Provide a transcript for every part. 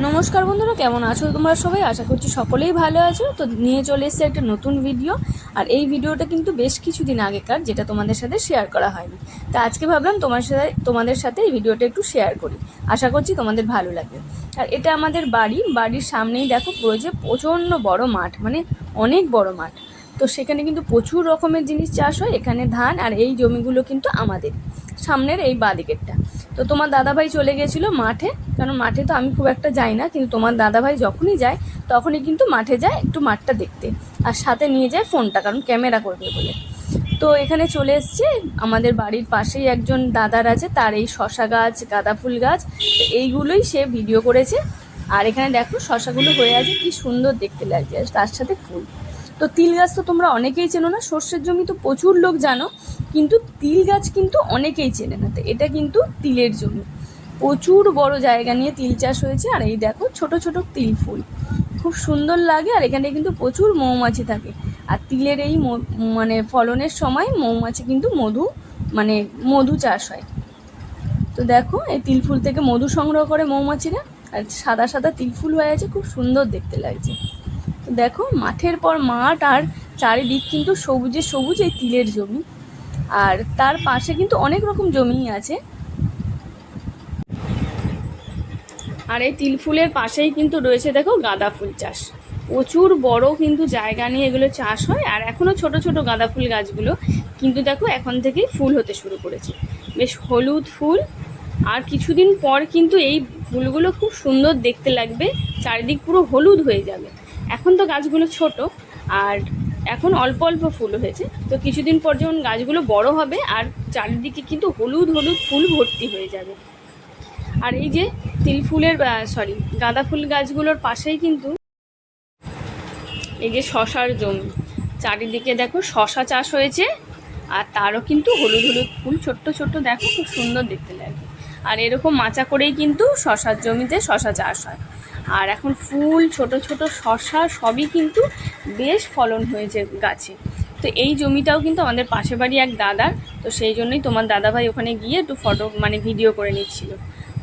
নমস্কার বন্ধুরা, কেমন আছো তোমরা সবাই? আশা করছি সকলেই ভালো আছো। তো নিয়ে চলে এসেছে একটা নতুন ভিডিও। আর এই ভিডিওটা কিন্তু বেশ কিছুদিন আগেকার, যেটা তোমাদের সাথে শেয়ার করা হয়নি। তা আজকে ভাবলাম তোমার সাথে, তোমাদের সাথে এই ভিডিওটা একটু শেয়ার করি। আশা করছি তোমাদের ভালো লাগবে। আর এটা আমাদের বাড়ি। বাড়ির সামনেই দেখো, পুরো যে প্রচণ্ড বড় মাঠ মানে অনেক বড় মাঠ। তো সেখানে কিন্তু প্রচুর রকমের জিনিস চাষ হয়, এখানে ধান আর এই জমিগুলো কিন্তু আমাদের, সামনের এই বাদিকেরটা। তো তোমার দাদাভাই চলে গেছিল মাঠে, কারণ মাঠে তো আমি খুব একটা যাই না, কিন্তু তোমার দাদাভাই যখনই যায়, তখনই কিন্তু মাঠে যায় একটু মাঠটা দেখতে, আর সাথে নিয়ে যায় ফোনটা, কারণ ক্যামেরা করবে বলে। তো এখানে চলে এসছে, আমাদের বাড়ির পাশেই একজন দাদার আছে, তার এই শশা গাছ, গাঁদা ফুল গাছ, তো এইগুলোই সে ভিডিও করেছে। আর এখানে দেখো শশাগুলো হয়ে আছে, কি সুন্দর দেখতে লাগছে তার সাথে ফুল। তো তিল গাছ তো তোমরা অনেকেই চেনো না, সর্ষের জমি তো প্রচুর লোক জানো, কিন্তু তিল গাছ কিন্তু অনেকেই চেনে না, তো এটা কিন্তু তিলের জমি। প্রচুর বড় জায়গা নিয়ে তিল চাষ হয়েছে, আর এই দেখো ছোট ছোট তিল ফুল। খুব সুন্দর লাগে, আর এখানে কিন্তু প্রচুর মৌমাছি থাকে। আর তিলের এই মানে ফলনের সময় মৌমাছি কিন্তু মধু মানে মধু চাষ হয়। তো দেখো, এই তিল ফুল থেকে মধু সংগ্রহ করে মৌমাছিরা, আর সাদা সাদা তিল ফুল হয়ে আছে, খুব সুন্দর দেখতে লাগছে। দেখো, মাঠের পর মাঠ আর চারিদিক কিন্তু সবুজে সবুজ এই তিলের জমি। আর তার পাশে কিন্তু অনেক রকম জমিই আছে। আর এই তিল ফুলের পাশেই কিন্তু রয়েছে দেখো গাঁদা ফুল চাষ। প্রচুর বড় কিন্তু জায়গা নিয়ে এগুলো চাষ হয়, আর এখনও ছোট ছোট গাঁদা ফুল গাছগুলো কিন্তু দেখো এখন থেকেই ফুল হতে শুরু করেছে। বেশ হলুদ ফুল, আর কিছুদিন পর কিন্তু এই ফুলগুলো খুব সুন্দর দেখতে লাগবে, চারিদিক পুরো হলুদ হয়ে যাবে। এখন তো গাছগুলো ছোট, আর এখন অল্প অল্প ফুল হয়েছে। তো কিছুদিন পর যখন গাছগুলো বড় হবে, আর চারিদিকে কিন্তু হলুদ হলুদ ফুল ভর্তি হয়ে যাবে। আর এই যে তিল ফুলের সরি গাঁদা ফুল গাছগুলোর পাশেই কিন্তু এই যে শশার জমি। চারিদিকে দেখো শশা চাষ হয়েছে, আর তারও কিন্তু হলুদ হলুদ ফুল ছোট্ট ছোট্ট, দেখো খুব সুন্দর দেখতে লাগে। আর এরকম মাচা করেই কিন্তু শশার জমিতে শশা চাষ হয়। আর এখন ফুল, ছোট ছোট শশা সবই কিন্তু বেশ ফলন হয়েছে গাছে। তো এই জমিটাও কিন্তু আমাদের পাশে বাড়ি এক দাদার, তো সেই জন্যই তোমার দাদাভাই ওখানে গিয়ে একটু ফটো মানে ভিডিও করে নিচ্ছিল।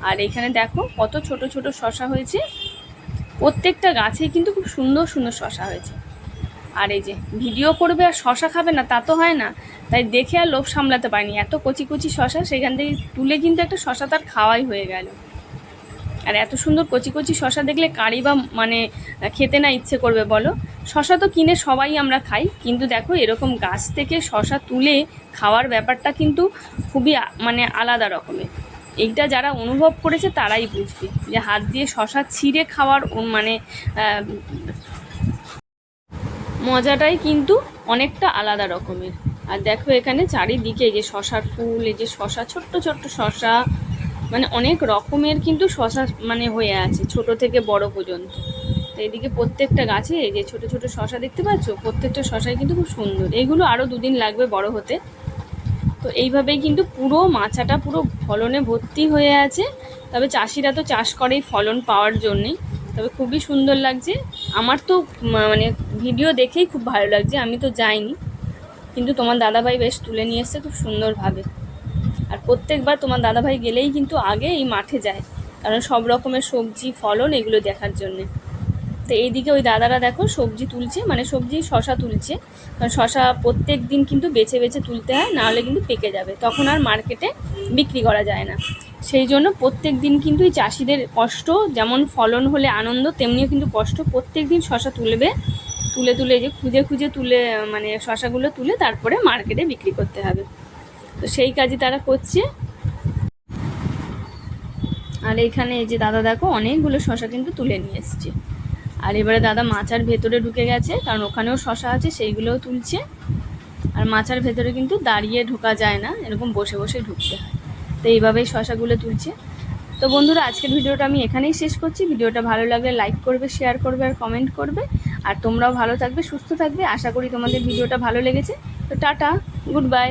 আর এখানে দেখো কত ছোট ছোট শশা হয়েছে। প্রত্যেকটা গাছেই কিন্তু খুব সুন্দর সুন্দর শশা হয়েছে। আর এই যে ভিডিও করবে আর শশা খাবে না, তা তো হয় না। তাই দেখে আর লোভ সামলাতে পারিনি। এত কচি কচি শশা, সেখান থেকে তুলে কিন্তু একটা শশা তার খাওয়াই হয়ে গেল। আর এত সুন্দর কচি কচি শশা দেখলে কারি বা মানে খেতে না ইচ্ছে করবে বলো? শশা তো কিনে সবাই আমরা খাই, কিন্তু দেখো এরকম গাছ থেকে শশা তুলে খাওয়ার ব্যাপারটা কিন্তু খুবই মানে আলাদা রকমের। এইটা যারা অনুভব করেছে তারাই বুঝবে যে হাত দিয়ে শশা ছিঁড়ে খাওয়ার মানে মজাটাই কিন্তু অনেকটা আলাদা রকমের। আর দেখো এখানে চারিদিকে যে শশার ফুল, এই যে শশা, ছোট্ট ছোট্ট শশা মানে অনেক রকমের কিন্তু শশা মানে হয়ে আছে, ছোট থেকে বড় পর্যন্ত। তো এদিকে প্রত্যেকটা গাছে যে ছোট ছোট শশা দেখতে পাচ্ছ? প্রত্যেকটা শশাই কিন্তু খুব সুন্দর। এগুলো আরও দুদিন লাগবে বড় হতে। তো এইভাবেই কিন্তু পুরো মাচাটা পুরো ফলনে ভর্তি হয়ে আছে। তবে চাষিরা তো চাষ করেই ফলন পাওয়ার জন্যেই। তবে খুবই সুন্দর লাগছে। আমার তো মানে ভিডিও দেখেই খুব ভালো লাগছে, আমি তো যাইনি। কিন্তু তোমার দাদাভাই বেশ তুলে নিয়ে এসছে খুব সুন্দরভাবে। আর প্রত্যেকবার তোমার দাদাভাই গেলেই কিন্তু আগে এই মাঠে যায়, কারণ সব রকমের সবজি, ফলন এগুলো দেখার জন্যে। তো এইদিকে ওই দাদারা দেখো সবজি তুলছে মানে সবজি শশা তুলছে, কারণ শশা প্রত্যেক দিন কিন্তু বেছে বেছে তুলতে হয় নাহলে কিন্তু পেকে যাবে, তখন আর মার্কেটে বিক্রি করা যায় না। সেই জন্য প্রত্যেক দিন কিন্তু এই চাষিদের কষ্ট, যেমন ফলন হলে আনন্দ, তেমনিও কিন্তু কষ্ট, প্রত্যেক দিন শশা তুলবে, তুলে তুলে যে খুঁজে খুঁজে তুলে মানে শশাগুলো তুলে তারপরে মার্কেটে বিক্রি করতে হবে। তো সেই কাজই তারা করছে। আর এখানে এই যে দাদা দেখো, অনেকগুলো শশা কিন্তু তুলে নিয়ে এসছে। আর এবারে দাদা মাচার ভেতরে ঢুকে গেছে, কারণ ওখানেও শশা আছে, সেইগুলোও তুলছে। আর মাচার ভেতরে কিন্তু দাঁড়িয়ে ঢোকা যায় না, এরকম বসে বসে ঢুকতে হয়। তো এইভাবেই শশাগুলো তুলছে। তো বন্ধুরা, আজকের ভিডিওটা আমি এখানেই শেষ করছি। ভিডিওটা ভালো লাগলে লাইক করবে, শেয়ার করবে আর কমেন্ট করবে। আর তোমরাও ভালো থাকবে, সুস্থ থাকবে। আশা করি তোমাদের ভিডিওটা ভালো লেগেছে। তো টাটা, গুড বাই।